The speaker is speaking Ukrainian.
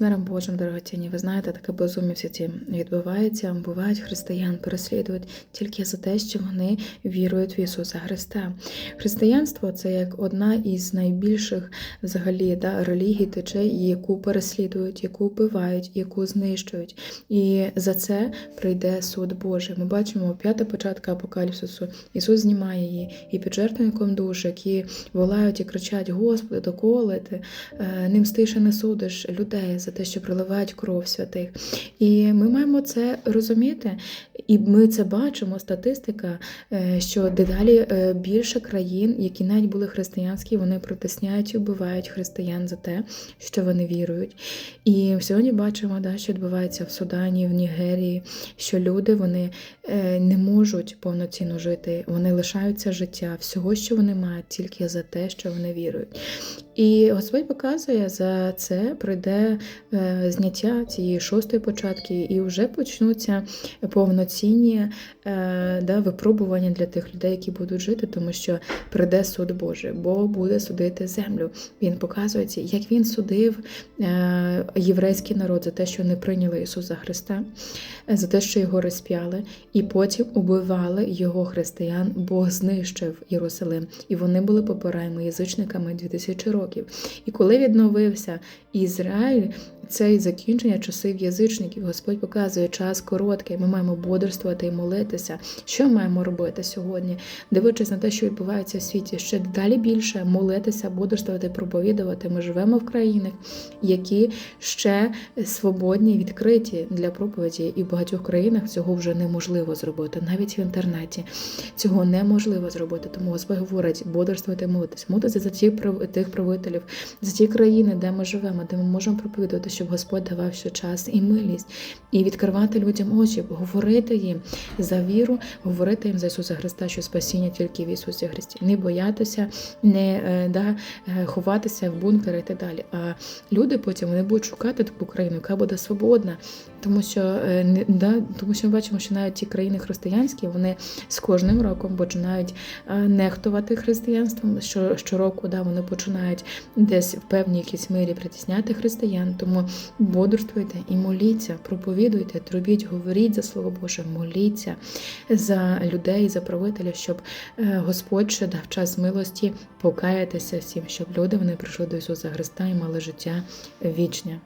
Миром Божим, дорогоцінні, ви знаєте, таке безум'я в світі відбувається. Бувають християн, переслідують тільки за те, що вони вірують в Ісуса Христа. Християнство це як одна із найбільших взагалі да, релігій, течей, яку переслідують, яку вбивають, яку знищують. І за це прийде суд Божий. Ми бачимо п'ята початка апокаліпсису. Ісус знімає її, і під жертвенником душ, які волають і кричать: Господи, доколи ти Е, ним стише не судиш людей за те, що проливають кров святих. І ми маємо це розуміти, і ми це бачимо. Статистика, е, що дедалі е, більше країн, які навіть були християнські, вони протисняють і вбивають християн за те, що вони вірують. І сьогодні бачимо, да, що відбувається в Судані, в Нігерії, що люди вони не можуть повноцінно жити, вони лишаються життя, всього, що вони мають, тільки за те, що вони вірують. І Господь показує, за це прийде е, зняття цієї шостої початки, і вже почнуться повноцінні е, да, випробування для тих людей, які будуть жити, тому що прийде суд Божий, бо буде судити землю. Він показується, як він судив е, єврейський народ за те, що не прийняли Ісуса Христа, за те, що його розп'яли, і потім убивали його християн, Бог знищив Єрусалим, і вони були попираємо язичниками 2000 років. І коли відновився Ізраїль, це і закінчення часів язичників. Господь показує час короткий. Ми маємо бодрствувати і молитися. Що маємо робити сьогодні? Дивлячись на те, що відбувається в світі, ще далі більше молитися, бодрствувати, проповідувати. Ми живемо в країнах, які ще свободні, відкриті для проповіді, і в багатьох країнах цього вже неможливо зробити. Навіть в інтернеті цього неможливо зробити. Тому Господь говорить, бодрствувати, молитись, молитися за ті тих правителів, за ті країни, де ми живемо, де ми можемо проповідувати щоб Господь давав ще час і милість, і відкривати людям очі, говорити їм за віру, говорити їм за Ісуса Христа, що спасіння тільки в Ісусі Христі. Не боятися, не е, да, е, ховатися в бункери і так далі. А люди потім вони будуть шукати таку країну, яка буде свободна, тому що е, да, тому що ми бачимо, що навіть ті країни християнські вони з кожним роком починають нехтувати християнством. Що щороку да, вони починають десь в певній якійсь мирі притісняти християн. Тому бодрствуйте і моліться, проповідуйте, трубіть, говоріть за Слово Боже, моліться за людей, за правителя, щоб е, Господь ще дав час милості покаятися всім, щоб люди вони прийшли до Ісуса Христа і мали життя вічне.